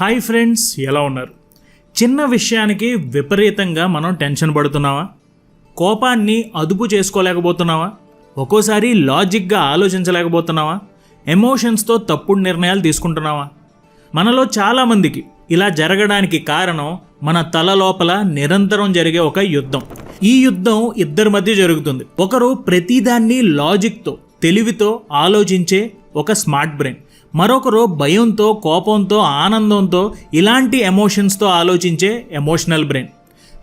Hi friends ఎలా ఉన్నారు? చిన్న విషయానికి విపరీతంగా మనం టెన్షన్ పడుతున్నావా? కోపాన్ని అదుపు చేసుకోలేకపోతున్నావా? ఒక్కోసారి లాజిక్గా ఆలోచించలేకపోతున్నావా? ఎమోషన్స్తో తప్పుడు నిర్ణయాలు తీసుకుంటున్నావా? మనలో చాలామందికి ఇలా జరగడానికి కారణం మన తల లోపల నిరంతరం జరిగే ఒక యుద్ధం. ఈ యుద్ధం ఇద్దరి మధ్య జరుగుతుంది. ఒకరు ప్రతిదాన్ని లాజిక్తో తెలివితో ఆలోచించే ఒక స్మార్ట్ బ్రెయిన్ మరొకరు భయంతో కోపంతో ఆనందంతో ఇలాంటి ఎమోషన్స్తో ఆలోచించే ఎమోషనల్ బ్రెయిన్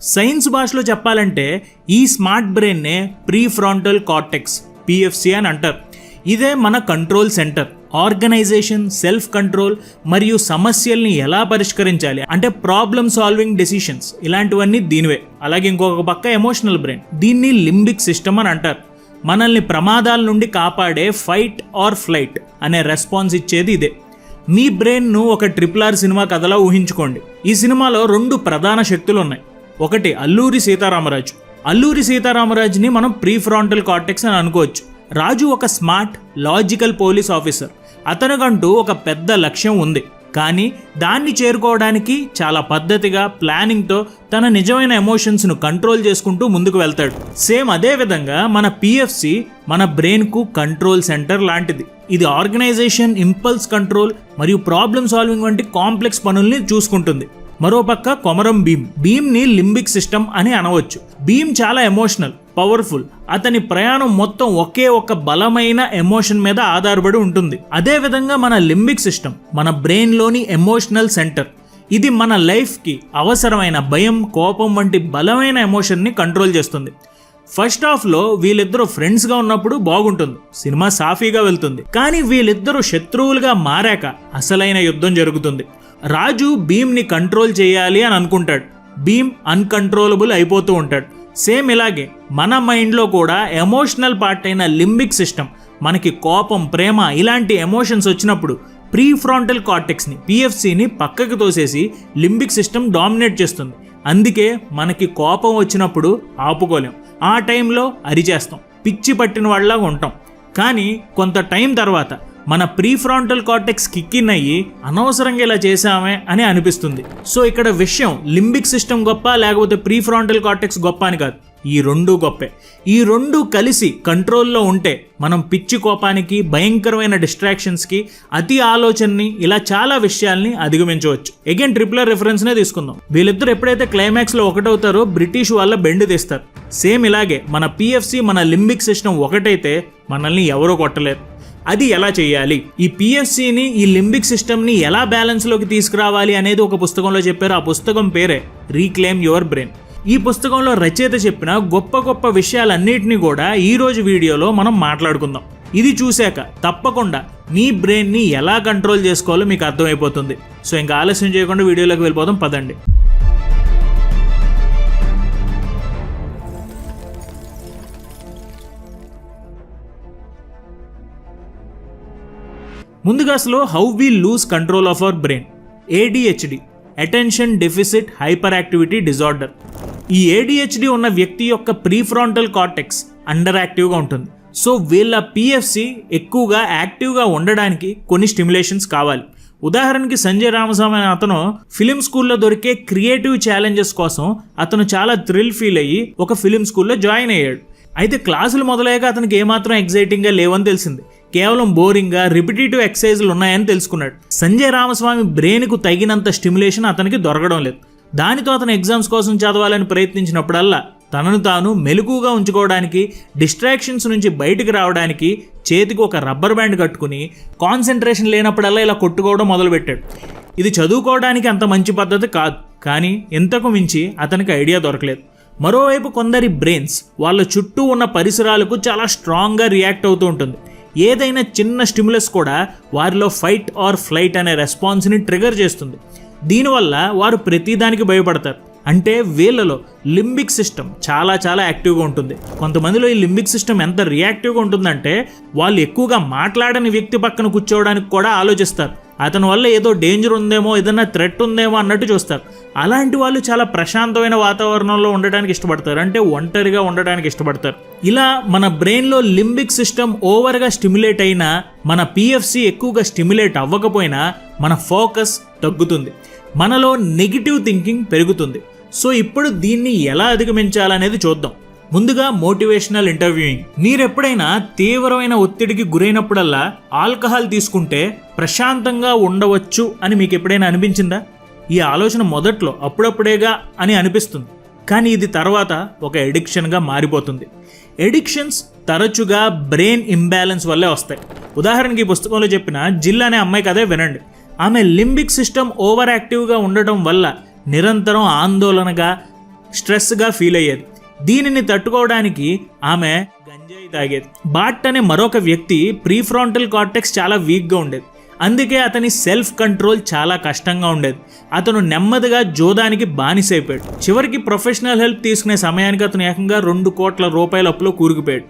సైన్స్ భాషలో చెప్పాలంటే ఈ స్మార్ట్ బ్రెయిన్నే ప్రీ ఫ్రాంటల్ కార్టెక్స్ పిఎఫ్సి అని అంటారు. ఇదే మన control centre organisation self control మరియు సమస్యల్ని ఎలా పరిష్కరించాలి? అంటే ప్రాబ్లమ్ సాల్వింగ్ డెసిషన్స్ ఇలాంటివన్నీ దీనివే. అలాగే ఇంకొక పక్క ఎమోషనల్ బ్రెయిన్ దీన్ని లింబిక్ సిస్టమ్ అని అంటారు. మనల్ని ప్రమాదాల నుండి కాపాడే ఫైట్ ఆర్ ఫ్లైట్ అనే రెస్పాన్స్ ఇచ్చేది ఇదే. మీ బ్రెయిన్ను ఒక ట్రిపుల్ ఆర్ సినిమా కథలా ఊహించుకోండి. ఈ సినిమాలో రెండు ప్రధాన శక్తులు ఉన్నాయి ఒకటి అల్లూరి సీతారామరాజు. అల్లూరి సీతారామరాజుని మనం ప్రీ ఫ్రాంటల్ కార్టెక్స్ అని అనుకోవచ్చు. రాజు ఒక స్మార్ట్ లాజికల్ పోలీస్ ఆఫీసర్. అతనికంటూ ఒక పెద్ద లక్ష్యం ఉంది. కానీ దాన్ని చేరుకోవడానికి చాలా పద్ధతిగా ప్లానింగ్తో తన నిజమైన ఎమోషన్స్ను కంట్రోల్ చేసుకుంటూ ముందుకు వెళ్తాడు. సేమ్ అదే విధంగా మన పిఎఫ్సి మన బ్రెయిన్కు కంట్రోల్ సెంటర్ లాంటిది. ఇది ఆర్గనైజేషన్ ఇంపల్స్ కంట్రోల్ మరియు ప్రాబ్లమ్ సాల్వింగ్ వంటి కాంప్లెక్స్ పనుల్ని చూసుకుంటుంది. మరోపక్క కొమరం భీమ్. భీమ్ని లింబిక్ సిస్టమ్ అని అనవచ్చు. భీమ్ చాలా ఎమోషనల్ పవర్ఫుల్ అతని ప్రయాణం మొత్తం ఒకే ఒక బలమైన ఎమోషన్ మీద ఆధారపడి ఉంటుంది. అదే విధంగా మన లింబిక్ సిస్టమ్ మన బ్రెయిన్లోని ఎమోషనల్ సెంటర్ ఇది మన లైఫ్కి అవసరమైన భయం కోపం వంటి బలమైన ఎమోషన్ని కంట్రోల్ చేస్తుంది. ఫస్ట్ హాఫ్లో వీళ్ళిద్దరూ ఫ్రెండ్స్గా ఉన్నప్పుడు బాగుంటుంది. సినిమా సాఫీగా వెళ్తుంది. కానీ వీళ్ళిద్దరూ శత్రువులుగా మారాక అసలైన యుద్ధం జరుగుతుంది. రాజు భీమ్ని కంట్రోల్ చేయాలి అని అనుకుంటాడు. భీమ్ అన్కంట్రోలబుల్ అయిపోతూ ఉంటాడు. సేమ్ ఇలాగే మన మైండ్లో కూడా ఎమోషనల్ పార్ట్ అయిన లింబిక్ సిస్టమ్ మనకి కోపం ప్రేమ ఇలాంటి ఎమోషన్స్ వచ్చినప్పుడు ప్రీ ఫ్రాంటల్ కార్టెక్స్ని పిఎఫ్సిని పక్కకి తోసేసి లింబిక్ సిస్టమ్ డామినేట్ చేస్తుంది. అందుకే మనకి కోపం వచ్చినప్పుడు ఆపుకోలేం. ఆ టైంలో అరిచేస్తాం. పిచ్చి పట్టిన వాళ్ళలాగా ఉంటాం. కానీ కొంత టైం తర్వాత మన ప్రీ ఫ్రాంటల్ కార్టెక్స్ కిక్కిన్ అయ్యి అనవసరంగా ఇలా చేసామే అని అనిపిస్తుంది. సో ఇక్కడ విషయం లింబిక్ సిస్టమ్ గొప్ప లేకపోతే ప్రీ ఫ్రాంటల్ కార్టెక్స్ గొప్ప అని కాదు. ఈ రెండు గొప్పే. ఈ రెండు కలిసి కంట్రోల్లో ఉంటే మనం పిచ్చి కోపానికి భయంకరమైన డిస్ట్రాక్షన్స్కి అతి ఆలోచనని ఇలా చాలా విషయాల్ని అధిగమించవచ్చు. అగైన్ ట్రిపులర్ రెఫరెన్స్నే తీసుకుందాం. వీళ్ళిద్దరు ఎప్పుడైతే క్లైమాక్స్లో ఒకటవుతారో బ్రిటిష్ వాళ్ళ బెండ్ తీస్తారు. సేమ్ ఇలాగే మన పిఎఫ్సి మన లింబిక్ సిస్టమ్ ఒకటైతే మనల్ని ఎవరో కొట్టలేరు. అది ఎలా చేయాలి? ఈ పిఎస్సిని ఈ లింబిక్ సిస్టమ్ని ఎలా బ్యాలెన్స్లోకి తీసుకురావాలి అనేది ఒక పుస్తకంలో చెప్పారు. ఆ పుస్తకం పేరే రీక్లెయిమ్ యువర్ బ్రెయిన్ ఈ పుస్తకంలో రచయిత చెప్పిన గొప్ప గొప్ప విషయాలన్నింటినీ కూడా ఈరోజు వీడియోలో మనం మాట్లాడుకుందాం. ఇది చూశాక తప్పకుండా మీ బ్రెయిన్ని ఎలా కంట్రోల్ చేసుకోవాలో మీకు అర్థమైపోతుంది. సో ఇంకా ఆలస్యం చేయకుండా వీడియోలోకి వెళ్ళిపోదాం. పదండి. ముందుగా అసలు how we lose control of our brain ADHD attention deficit hyperactivity disorder ఈ ఏడిహెచ్డి ఉన్న వ్యక్తి యొక్క ప్రీఫ్రాంటల్ కార్టెక్స్ అండర్ యాక్టివ్గా ఉంటుంది. సో వీళ్ళ పిఎఫ్సి ఎక్కువగా యాక్టివ్గా ఉండడానికి కొన్ని స్టిమ్యులేషన్స్ కావాలి. ఉదాహరణకి సంజయ్ రామస్వామి అనే అతను ఫిలిం స్కూల్లో దొరికే క్రియేటివ్ ఛాలెంజెస్ కోసం అతను చాలా థ్రిల్ ఫీల్ అయ్యి ఒక ఫిలిం స్కూల్లో జాయిన్ అయ్యాడు. అయితే క్లాసులు మొదలయ్యాక అతనికి ఏమాత్రం ఎగ్జైటింగ్గా లేవని తెలిసింది. కేవలం బోరింగ్గా రిపిటేటివ్ ఎక్సర్సైజులు ఉన్నాయని తెలుసుకున్నాడు. సంజయ్ రామస్వామి బ్రెయిన్కు తగినంత స్టిమ్యులేషన్ అతనికి దొరకడం లేదు. దానితో అతను ఎగ్జామ్స్ కోసం చదవాలని ప్రయత్నించినప్పుడల్లా తనను తాను మెలకుగా ఉంచుకోవడానికి డిస్ట్రాక్షన్స్ నుంచి బయటికి రావడానికి చేతికి ఒక రబ్బర్ బ్యాండ్ కట్టుకుని కాన్సన్ట్రేషన్ లేనప్పుడల్లా ఇలా కొట్టుకోవడం మొదలుపెట్టాడు. ఇది చదువుకోవడానికి అంత మంచి పద్ధతి కాదు. కానీ ఇంతకు మించి అతనికి ఐడియా దొరకలేదు. మరోవైపు కొందరి బ్రెయిన్స్ వాళ్ళ చుట్టూ ఉన్న పరిసరాలకు చాలా స్ట్రాంగ్గా రియాక్ట్ అవుతూ ఉంటుంది. ఏదైనా చిన్న స్టిమ్యులస్ కూడా వారిలో ఫైట్ ఆర్ ఫ్లైట్ అనే రెస్పాన్స్ని ట్రిగర్ చేస్తుంది. దీనివల్ల వారు ప్రతిదానికి భయపడతారు. అంటే వీళ్ళలో లింబిక్ సిస్టమ్ చాలా చాలా యాక్టివ్గా ఉంటుంది. కొంతమందిలో ఈ లింబిక్ సిస్టమ్ ఎంత రియాక్టివ్గా ఉంటుందంటే వాళ్ళు ఎక్కువగా మాట్లాడని వ్యక్తి పక్కన కూర్చోవడానికి కూడా ఆలోచిస్తారు. అతని వల్ల ఏదో డేంజర్ ఉందేమో ఏదైనా థ్రెట్ ఉందేమో అన్నట్టు చూస్తారు. అలాంటి వాళ్ళు చాలా ప్రశాంతమైన వాతావరణంలో ఉండడానికి ఇష్టపడతారు. అంటే ఒంటరిగా ఉండడానికి ఇష్టపడతారు. ఇలా మన బ్రెయిన్లో లింబిక్ సిస్టమ్ ఓవర్గా స్టిమ్యులేట్ అయినా మన పిఎఫ్సి ఎక్కువగా స్టిమ్యులేట్ అవ్వకపోయినా మన ఫోకస్ తగ్గుతుంది. మనలో నెగిటివ్ థింకింగ్ పెరుగుతుంది. సో ఇప్పుడు దీన్ని ఎలా అధిగమించాలనేది చూద్దాం. ముందుగా మోటివేషనల్ ఇంటర్వ్యూయింగ్. మీరెప్పుడైనా తీవ్రమైన ఒత్తిడికి గురైనప్పుడల్లా ఆల్కహాల్ తీసుకుంటే ప్రశాంతంగా ఉండవచ్చు అని మీకు ఎప్పుడైనా అనిపించిందా? ఈ ఆలోచన మొదట్లో అప్పుడప్పుడేగా అని అనిపిస్తుంది. కానీ ఇది తర్వాత ఒక ఎడిక్షన్గా మారిపోతుంది. ఎడిక్షన్స్ తరచుగా బ్రెయిన్ ఇంబ్యాలెన్స్ వల్లే వస్తాయి. ఉదాహరణకి ఈ పుస్తకంలో చెప్పిన జిల్ అనే అమ్మాయి కదే వినండి. ఆమె లింబిక్ సిస్టమ్ ఓవర్ యాక్టివ్గా ఉండటం వల్ల నిరంతరం ఆందోళనగా స్ట్రెస్గా ఫీల్ అయ్యేది. దీనిని తట్టుకోవడానికి ఆమె గంజాయి తాగేది. బాట్ అనే మరొక వ్యక్తి ప్రీఫ్రాంటల్ కార్టెక్స్ చాలా వీక్గా ఉండేది. అందుకే అతని సెల్ఫ్ కంట్రోల్ చాలా కష్టంగా ఉండేది. అతను నెమ్మదిగా జోదానికి బానిసైపోయాడు. చివరికి ప్రొఫెషనల్ హెల్ప్ తీసుకునే సమయానికి అతను ఏకంగా రెండు కోట్ల రూపాయల అప్పులో కూరుకుపోయాడు.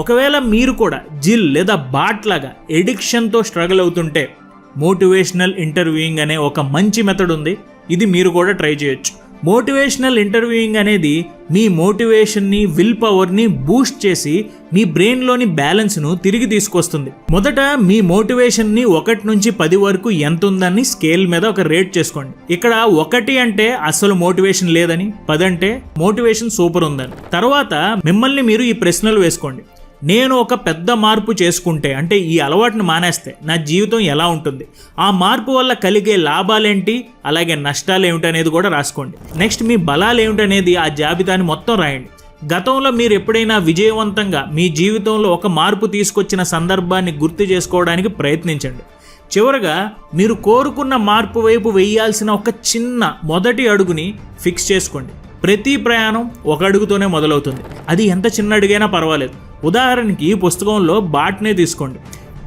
ఒకవేళ మీరు కూడా జిల్ లేదా బాట్ లాగా ఎడిక్షన్తో స్ట్రగుల్ అవుతుంటే మోటివేషనల్ ఇంటర్వ్యూయింగ్ అనే ఒక మంచి మెథడ్ ఉంది. ఇది మీరు కూడా ట్రై చేయొచ్చు. మోటివేషనల్ ఇంటర్వ్యూయింగ్ అనేది మీ మోటివేషన్ని విల్ పవర్ని బూస్ట్ చేసి మీ బ్రెయిన్లోని బ్యాలెన్స్ను తిరిగి తీసుకొస్తుంది. మొదట మీ మోటివేషన్ని ఒకటి నుంచి పది వరకు ఎంత ఉందని స్కేల్ మీద ఒక రేట్ చేసుకోండి. ఇక్కడ ఒకటి అంటే అసలు మోటివేషన్ లేదని పది అంటే మోటివేషన్ సూపర్ ఉందని. తర్వాత మిమ్మల్ని మీరు ఈ ప్రశ్నలు వేసుకోండి. నేను ఒక పెద్ద మార్పు చేసుకుంటే అంటే ఈ అలవాటును మానేస్తే నా జీవితం ఎలా ఉంటుంది? ఆ మార్పు వల్ల కలిగే లాభాలేంటి? అలాగే నష్టాలు ఏమిటనేది కూడా రాసుకోండి. నెక్స్ట్ మీ బలాలు ఏమిటనేది ఆ జాబితాని మొత్తం రాయండి. గతంలో మీరు ఎప్పుడైనా విజయవంతంగా మీ జీవితంలో ఒక మార్పు తీసుకొచ్చిన సందర్భాన్ని గుర్తు చేసుకోవడానికి ప్రయత్నించండి. చివరగా మీరు కోరుకున్న మార్పు వైపు వేయాల్సిన ఒక చిన్న మొదటి అడుగుని ఫిక్స్ చేసుకోండి. ప్రతి ప్రయాణం ఒక అడుగుతోనే మొదలవుతుంది. అది ఎంత చిన్న అడుగైనా పర్వాలేదు. ఉదాహరణకి ఈ పుస్తకంలో బాట్నే తీసుకోండి.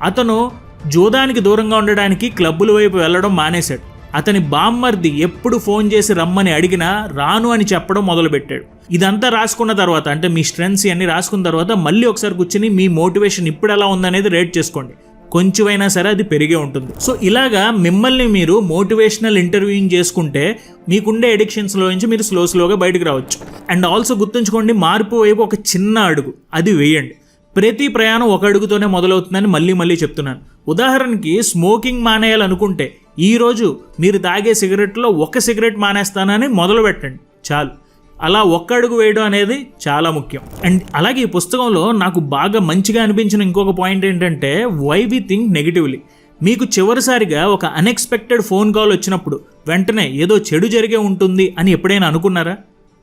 అతను జోదానికి దూరంగా ఉండడానికి క్లబ్బుల వైపు వెళ్ళడం మానేశాడు. అతని బామ్మర్ది ఎప్పుడు ఫోన్ చేసి రమ్మని అడిగినా రాను అని చెప్పడం మొదలుపెట్టాడు. ఇదంతా రాసుకున్న తర్వాత అంటే మీ స్ట్రెంగ్స్ ఇవన్నీ రాసుకున్న తర్వాత మళ్ళీ ఒకసారి కూర్చుని మీ మోటివేషన్ ఇప్పుడు ఎలా ఉందనేది రేట్ చేసుకోండి. కొంచెమైనా సరే అది పెరిగే ఉంటుంది. సో ఇలాగా మిమ్మల్ని మీరు మోటివేషనల్ ఇంటర్వ్యూయింగ్ చేసుకుంటే మీకుండే ఎడిక్షన్స్లో నుంచి మీరు స్లో స్లోగా బయటకు రావచ్చు. అండ్ ఆల్సో గుర్తుంచుకోండి మార్పు వైపు ఒక చిన్న అడుగు అది వేయండి. ప్రతి ప్రయాణం ఒక అడుగుతోనే మొదలవుతుందని మళ్ళీ మళ్ళీ చెప్తున్నాను. ఉదాహరణకి స్మోకింగ్ మానేయాలనుకుంటే ఈరోజు మీరు తాగే సిగరెట్లో ఒక సిగరెట్ మానేస్తానని మొదలు పెట్టండి చాలు. అలా ఒక్క అడుగు వేయడం అనేది చాలా ముఖ్యం. అండ్ అలాగే ఈ పుస్తకంలో నాకు బాగా మంచిగా అనిపించిన ఇంకొక పాయింట్ ఏంటంటే వై వి థింక్ నెగిటివ్లీ మీకు చివరిసారిగా ఒక అన్ఎక్స్పెక్టెడ్ ఫోన్ కాల్ వచ్చినప్పుడు వెంటనే ఏదో చెడు జరిగే ఉంటుంది అని ఎప్పుడైనా అనుకున్నారా?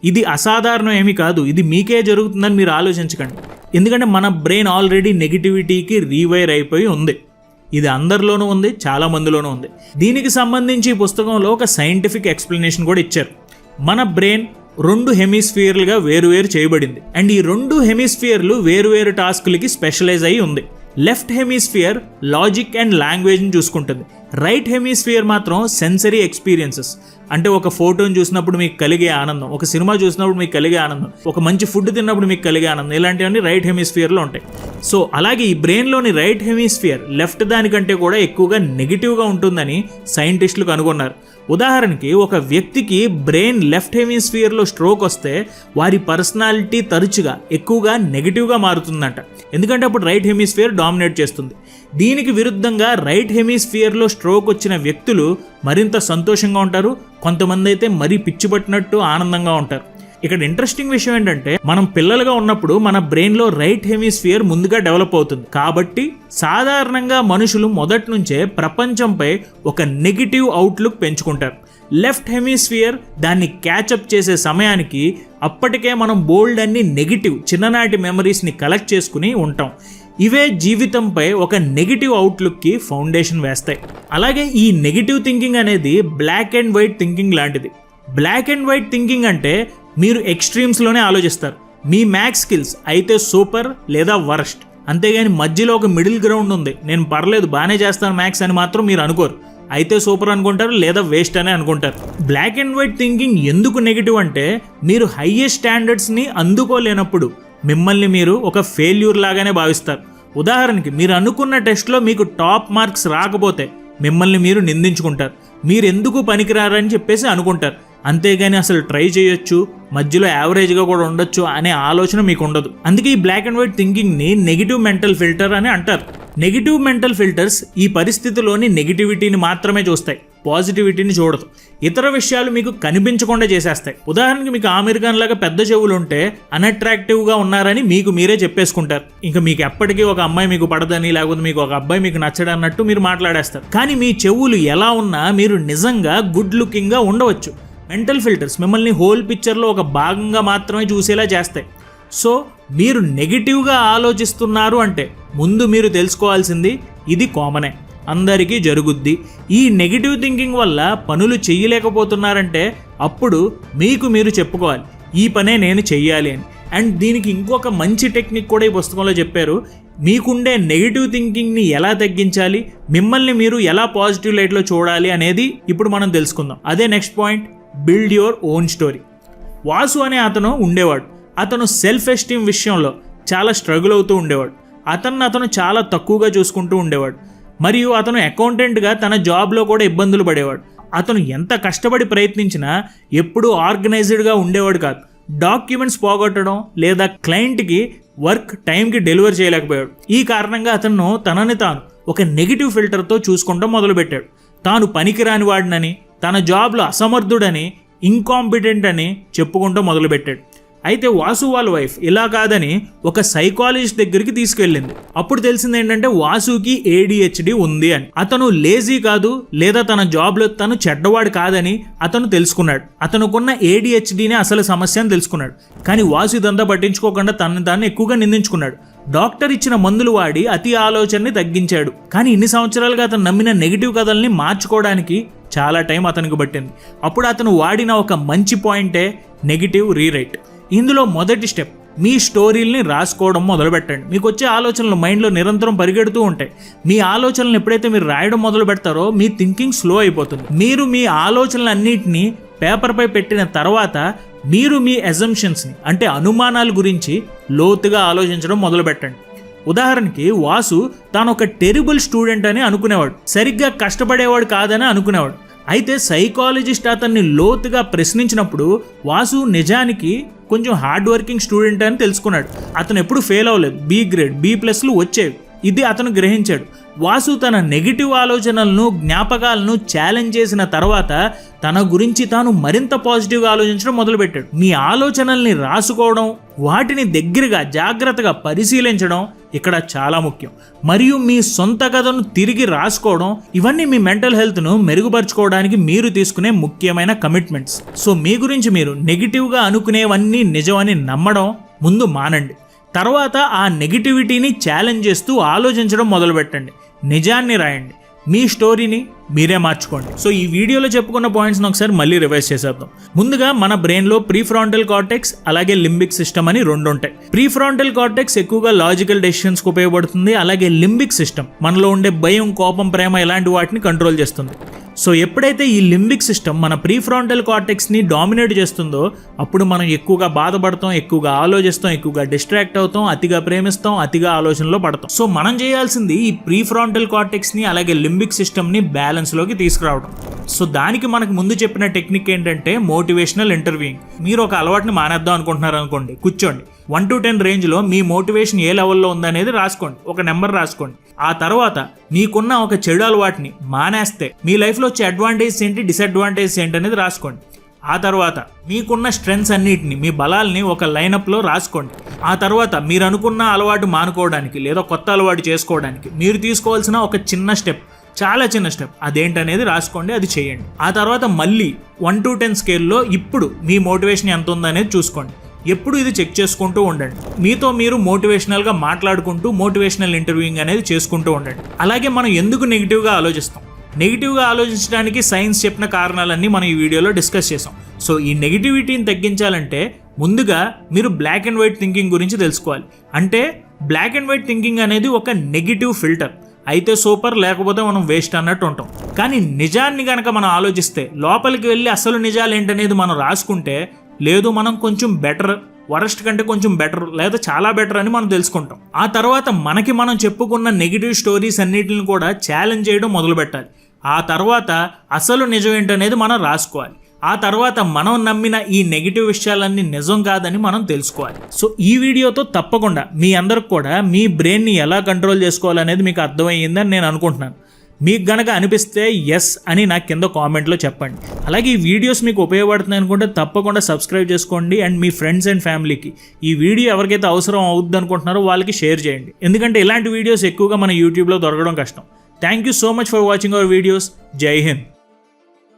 ఇది అసాధారణం ఏమీ కాదు ఇది మీకే జరుగుతుందని మీరు ఆలోచించకండి. ఎందుకంటే మన బ్రెయిన్ ఆల్రెడీ నెగిటివిటీకి రీవైర్ అయిపోయి ఉంది. ఇది అందరిలోనూ ఉంది చాలా మందిలోనూ ఉంది. దీనికి సంబంధించి ఈ పుస్తకంలో ఒక సైంటిఫిక్ ఎక్స్ప్లెనేషన్ కూడా ఇచ్చారు. మన బ్రెయిన్ రెండు హెమిస్ఫియర్లుగా వేరువేరు చేయబడింది. అండ్ ఈ రెండు హెమిస్ఫియర్లు వేరువేరు టాస్క్లకి స్పెషలైజ్ అయి ఉంది. లెఫ్ట్ హెమిస్ఫియర్ లాజిక్ అండ్ లాంగ్వేజ్ని చూసుకుంటుంది. రైట్ హెమిస్ఫియర్ మాత్రం సెన్సరీ ఎక్స్పీరియన్సెస్. అంటే ఒక ఫోటోని చూసినప్పుడు మీకు కలిగే ఆనందం ఒక సినిమా చూసినప్పుడు మీకు కలిగే ఆనందం ఒక మంచి ఫుడ్ తిన్నప్పుడు మీకు కలిగే ఆనందం ఇలాంటివన్నీ రైట్ హెమిస్ఫియర్లో ఉంటాయి. సో అలాగే ఈ బ్రెయిన్లోని రైట్ హెమిస్ఫియర్ లెఫ్ట్ దానికంటే కూడా ఎక్కువగా నెగిటివ్గా ఉంటుందని సైంటిస్టులు కనుగొన్నారు. ఉదాహరణకి ఒక వ్యక్తికి బ్రెయిన్ లెఫ్ట్ హెమిస్ఫియర్లో స్ట్రోక్ వస్తే వారి పర్సనాలిటీ తరచుగా ఎక్కువగా నెగిటివ్గా మారుతుందంట. ఎందుకంటే అప్పుడు రైట్ హెమిస్ఫియర్ డామినేట్ చేస్తుంది. దీనికి విరుద్ధంగా రైట్ హెమిస్ఫియర్లో స్ట్రోక్ వచ్చిన వ్యక్తులు మరింత సంతోషంగా ఉంటారు. కొంతమంది అయితే మరీ పిచ్చిపట్టినట్టు ఆనందంగా ఉంటారు. ఇక్కడ ఇంట్రెస్టింగ్ విషయం ఏంటంటే మనం పిల్లలుగా ఉన్నప్పుడు మన బ్రెయిన్లో రైట్ హెమిస్ఫియర్ ముందుగా డెవలప్ అవుతుంది. కాబట్టి సాధారణంగా మనుషులు మొదటి నుంచే ప్రపంచంపై ఒక నెగిటివ్ అవుట్లుక్ పెంచుకుంటారు. లెఫ్ట్ హెమిస్ఫియర్ దాన్ని క్యాచప్ చేసే సమయానికి అప్పటికే మనం బోల్డ్ అన్ని నెగిటివ్ చిన్ననాటి మెమరీస్ని కలెక్ట్ చేసుకుని ఉంటాం. ఇవే జీవితంపై ఒక నెగిటివ్ అవుట్లుక్కి ఫౌండేషన్ వేస్తాయి. అలాగే ఈ నెగిటివ్ థింకింగ్ అనేది బ్లాక్ అండ్ వైట్ థింకింగ్ లాంటిది. బ్లాక్ అండ్ వైట్ థింకింగ్ అంటే మీరు ఎక్స్ట్రీమ్స్లోనే ఆలోచిస్తారు. మీ మ్యాథ్స్ స్కిల్స్ అయితే సూపర్ లేదా వరస్ట్ అంతేగాని మధ్యలో ఒక మిడిల్ గ్రౌండ్ ఉంది. నేను పర్లేదు బాగానే చేస్తాను మ్యాథ్స్ అని మాత్రం మీరు అనుకోరు. అయితే సూపర్ అనుకుంటారు లేదా వేస్ట్ అనే అనుకుంటారు. బ్లాక్ అండ్ వైట్ థింకింగ్ ఎందుకు నెగిటివ్ అంటే మీరు హైయెస్ట్ స్టాండర్డ్స్ని అందుకోలేనప్పుడు మిమ్మల్ని మీరు ఒక ఫెయిల్యూర్ లాగానే భావిస్తారు. ఉదాహరణకి మీరు అనుకున్న టెస్ట్లో మీకు టాప్ మార్క్స్ రాకపోతే మిమ్మల్ని మీరు నిందించుకుంటారు. మీరు ఎందుకు పనికిరారని చెప్పేసి అనుకుంటారు. అంతేగాని అసలు ట్రై చేయొచ్చు మధ్యలో యావరేజ్గా కూడా ఉండొచ్చు అనే ఆలోచన మీకు ఉండదు అందుకే ఈ బ్లాక్ అండ్ వైట్ థింకింగ్ని నెగిటివ్ మెంటల్ ఫిల్టర్ అని అంటారు. నెగిటివ్ మెంటల్ ఫిల్టర్స్ ఈ పరిస్థితిలోని నెగిటివిటీని మాత్రమే చూస్తాయి పాజిటివిటీని చూడదు. ఇతర విషయాలు మీకు కనిపించకుండా చేసేస్తాయి. ఉదాహరణకి మీకు ఆమిర్ ఖాన్ లాగా పెద్ద చెవులు ఉంటే అన్అట్రాక్టివ్గా ఉన్నారని మీకు మీరే చెప్పేసుకుంటారు. ఇంకా మీకు ఎప్పటికీ ఒక అమ్మాయి మీకు పడదని లేకపోతే మీకు ఒక అబ్బాయి మీకు నచ్చడన్నట్టు మీరు మాట్లాడేస్తారు. కానీ మీ చెవులు ఎలా ఉన్నా మీరు నిజంగా గుడ్ లుకింగ్గా ఉండవచ్చు. మెంటల్ ఫిల్టర్స్ మిమ్మల్ని హోల్ పిక్చర్లో ఒక భాగంగా మాత్రమే చూసేలా చేస్తాయి. సో మీరు నెగిటివ్గా ఆలోచిస్తున్నారు అంటే ముందు మీరు తెలుసుకోవాల్సింది ఇది కామనే అందరికీ జరుగుద్ది. ఈ నెగిటివ్ థింకింగ్ వల్ల పనులు చేయలేకపోతున్నారంటే అప్పుడు మీకు మీరు చెప్పుకోవాలి ఈ పనే నేను చెయ్యాలి అని. అండ్ దీనికి ఇంకొక మంచి టెక్నిక్ కూడా ఈ పుస్తకంలో చెప్పారు. మీకుండే నెగిటివ్ థింకింగ్ని ఎలా తగ్గించాలి మిమ్మల్ని మీరు ఎలా పాజిటివ్ లైట్లో చూడాలి అనేది ఇప్పుడు మనం తెలుసుకుందాం. అదే next point build your own story. Vasu అనే అతను ఉండేవాడు. అతను సెల్ఫ్ ఎస్టీమ్ విషయంలో చాలా స్ట్రగుల్ అవుతూ ఉండేవాడు. అతన్ని అతను చాలా తక్కువగా చూసుకుంటూ ఉండేవాడు. మరియు అతను అకౌంటెంట్గా తన జాబ్లో కూడా ఇబ్బందులు పడేవాడు. అతను ఎంత కష్టపడి ప్రయత్నించినా ఎప్పుడూ ఆర్గనైజ్డ్గా ఉండేవాడు కాదు. డాక్యుమెంట్స్ పోగొట్టడం లేదా క్లయింట్కి వర్క్ టైంకి డెలివర్ చేయలేకపోయాడు. ఈ కారణంగా అతను తనని తాను ఒక నెగిటివ్ ఫిల్టర్తో చూసుకుంటాం మొదలుపెట్టాడు. తాను పనికిరాని వాడినని తన జాబ్లో అసమర్థుడని ఇంకాంపిటెంట్ అని చెప్పుకుంటూ మొదలుపెట్టాడు. అయితే వాసు వాళ్ళ వైఫ్ ఇలా కాదని ఒక సైకాలజిస్ట్ దగ్గరికి తీసుకెళ్ళింది. అప్పుడు తెలిసింది ఏంటంటే వాసుకి ఏడిహెచ్డి ఉంది అని. అతను లేజీ కాదు లేదా తన జాబ్లో తను చెడ్డవాడు కాదని అతను తెలుసుకున్నాడు. అతనుకున్న ఏడిహెచ్డినే అసలు సమస్య అని తెలుసుకున్నాడు. కానీ వాసు ఇదంతా పట్టించుకోకుండా తనని తాను ఎక్కువగా నిందించుకున్నాడు. డాక్టర్ ఇచ్చిన మందులు వాడి అతి ఆలోచనని తగ్గించాడు. కానీ ఇన్ని సంవత్సరాలుగా అతను నమ్మిన నెగిటివ్ కథల్ని మార్చుకోవడానికి చాలా టైం అతనికి పట్టింది. అప్పుడు అతను వాడిన ఒక మంచి పాయింటే నెగిటివ్ రీరైట్. ఇందులో మొదటి స్టెప్ మీ స్టోరీల్ని రాసుకోవడం మొదలుపెట్టండి. మీకు వచ్చే ఆలోచనలు మైండ్లో నిరంతరం పరిగెడుతూ ఉంటాయి. మీ ఆలోచనలు ఎప్పుడైతే మీరు రాయడం మొదలు పెడతారో మీ థింకింగ్ స్లో అయిపోతుంది. మీరు మీ ఆలోచనలన్నింటినీ పేపర్పై పెట్టిన తర్వాత మీరు మీ ఎజంప్షన్స్ని అంటే అనుమానాల గురించి లోతుగా ఆలోచించడం మొదలుపెట్టండి. ఉదాహరణకి వాసు తాను ఒక టెరిబుల్ స్టూడెంట్ అని అనుకునేవాడు. సరిగ్గా కష్టపడేవాడు కాదని అనుకునేవాడు. అయితే సైకాలజిస్ట్ అతన్ని లోతుగా ప్రశ్నించినప్పుడు వాసు నిజానికి కొంచెం హార్డ్ వర్కింగ్ స్టూడెంట్ అని తెలుసుకున్నాడు. అతను ఎప్పుడు ఫెయిల్ అవ్వలేదు. బి గ్రేడ్ బి ప్లస్లు వచ్చేవి. ఇది అతను గ్రహించాడు. వాసు తన నెగిటివ్ ఆలోచనలను జ్ఞాపకాలను ఛాలెంజ్ చేసిన తర్వాత తన గురించి తాను మరింత పాజిటివ్గా ఆలోచించడం మొదలుపెట్టాడు. మీ ఆలోచనల్ని రాసుకోవడం వాటిని దగ్గరగా జాగ్రత్తగా పరిశీలించడం ఇక్కడ చాలా ముఖ్యం. మరియు మీ సొంత కథను తిరిగి రాసుకోవడం ఇవన్నీ మీ మెంటల్ హెల్త్ను మెరుగుపరచుకోవడానికి మీరు తీసుకునే ముఖ్యమైన కమిట్మెంట్స్. సో మీ గురించి మీరు నెగిటివ్గా అనుకునేవన్నీ నిజమని నమ్మడం ముందు మానండి. తర్వాత ఆ నెగిటివిటీని ఛాలెంజ్ చేస్తూ ఆలోచించడం మొదలుపెట్టండి. నిజాన్ని రాయండి. మీ స్టోరీని మీరే మార్చుకోండి. సో ఈ వీడియోలో చెప్పుకున్న పాయింట్స్ని ఒకసారి మళ్ళీ రివైజ్ చేసేద్దాం. ముందుగా మన బ్రెయిన్లో ప్రీఫ్రాంటల్ కార్టెక్స్ అలాగే లింబిక్ సిస్టమ్ అని రెండు ఉంటాయి ప్రీఫ్రాంటల్ కార్టెక్స్ ఎక్కువగా లాజికల్ డెసిషన్స్కి ఉపయోగపడుతుంది. అలాగే లింబిక్ సిస్టమ్ మనలో ఉండే భయం కోపం ప్రేమ ఇలాంటి వాటిని కంట్రోల్ చేస్తుంది. సో ఎప్పుడైతే ఈ లింబిక్ సిస్టమ్ మన ప్రీఫ్రాంటల్ కార్టెక్స్ని డామినేట్ చేస్తుందో అప్పుడు మనం ఎక్కువగా బాధపడతాం ఎక్కువగా ఆలోచిస్తాం ఎక్కువగా డిస్ట్రాక్ట్ అవుతాం అతిగా ప్రేమిస్తాం అతిగా ఆలోచనలో పడతాం. సో మనం చేయాల్సింది ఈ ప్రీఫ్రాంటల్ కార్టెక్స్ని అలాగే లింబిక్ సిస్టమ్ని బ్యాలెన్స్లోకి తీసుకురావడం. సో దానికి మనకు ముందు చెప్పిన టెక్నిక్ ఏంటంటే మోటివేషనల్ ఇంటర్వ్యూయింగ్. మీరు ఒక అలవాటుని మానేద్దాం అనుకుంటున్నారు అనుకోండి కూర్చోండి. వన్ టు టెన్ రేంజ్లో మీ మోటివేషన్ ఏ లెవెల్లో ఉందనేది రాసుకోండి. ఒక నెంబర్ రాసుకోండి. ఆ తర్వాత మీకున్న ఒక చెడు అలవాటుని మానేస్తే మీ లైఫ్లో వచ్చే అడ్వాంటేజ్ ఏంటి డిసడ్వాంటేజ్ ఏంటి అనేది రాసుకోండి. ఆ తర్వాత మీకున్న స్ట్రెంగ్స్ అన్నిటిని మీ బలాల్ని ఒక లైనప్లో రాసుకోండి. ఆ తర్వాత మీరు అనుకున్న అలవాటు మానుకోవడానికి లేదా కొత్త అలవాటు చేసుకోవడానికి మీరు తీసుకోవాల్సిన ఒక చిన్న స్టెప్ చాలా చిన్న స్టెప్ అదేంటనేది రాసుకోండి అది చేయండి. ఆ తర్వాత మళ్ళీ వన్ టు టెన్ స్కేల్లో ఇప్పుడు మీ మోటివేషన్ ఎంత ఉందనేది చూసుకోండి. ఎప్పుడు ఇది చెక్ చేసుకుంటూ ఉండండి. మీతో మీరు మోటివేషనల్గా మాట్లాడుకుంటూ మోటివేషనల్ ఇంటర్వ్యూయింగ్ అనేది చేసుకుంటూ ఉండండి. అలాగే మనం ఎందుకు నెగిటివ్గా ఆలోచిస్తాం? నెగిటివ్గా ఆలోచించడానికి సైన్స్ చెప్పిన కారణాలన్నీ మనం ఈ వీడియోలో డిస్కస్ చేసాం. సో ఈ నెగిటివిటీని తగ్గించాలంటే ముందుగా మీరు బ్లాక్ అండ్ వైట్ థింకింగ్ గురించి తెలుసుకోవాలి. అంటే బ్లాక్ అండ్ వైట్ థింకింగ్ అనేది ఒక నెగిటివ్ ఫిల్టర్ అయితే సూపర్ లేకపోతే మనం వేస్ట్ అన్నట్టు ఉంటాం. కానీ నిజాన్ని కనుక మనం ఆలోచిస్తే లోపలికి వెళ్ళి అసలు నిజాలు ఏంటనేది మనం రాసుకుంటే లేదు మనం కొంచెం బెటర్ వరస్ట్ కంటే కొంచెం బెటర్ లేదా చాలా బెటర్ అని మనం తెలుసుకుంటాం. ఆ తర్వాత మనకి మనం చెప్పుకున్న నెగిటివ్ స్టోరీస్ అన్నిటిని కూడా ఛాలెంజ్ చేయడం మొదలు పెట్టాలి ఆ తర్వాత అసలు నిజం ఏంటనేది మనం రాసుకోవాలి. ఆ తర్వాత మనం నమ్మిన ఈ నెగిటివ్ విషయాలన్నీ నిజం కాదని మనం తెలుసుకోవాలి. సో ఈ వీడియోతో తప్పకుండా మీ అందరికి కూడా మీ బ్రెయిన్ని ఎలా కంట్రోల్ చేసుకోవాలనేది మీకు అర్థమయ్యిందని నేను అనుకుంటున్నాను. మీకు గనక అనిపిస్తే ఎస్ అని నాకు కింద కామెంట్లో చెప్పండి. అలాగే ఈ వీడియోస్ మీకు ఉపయోగపడుతున్నాయి అనుకుంటే తప్పకుండా సబ్స్క్రైబ్ చేసుకోండి అండ్ మీ ఫ్రెండ్స్ అండ్ ఫ్యామిలీకి ఈ వీడియో ఎవరికైతే అవసరం అవుద్ది అనుకుంటున్నారో వాళ్ళకి షేర్ చేయండి. ఎందుకంటే ఇలాంటి వీడియోస్ ఎక్కువగా మన యూట్యూబ్లో దొరకడం కష్టం. Thank you so much for watching our videos జై హింద్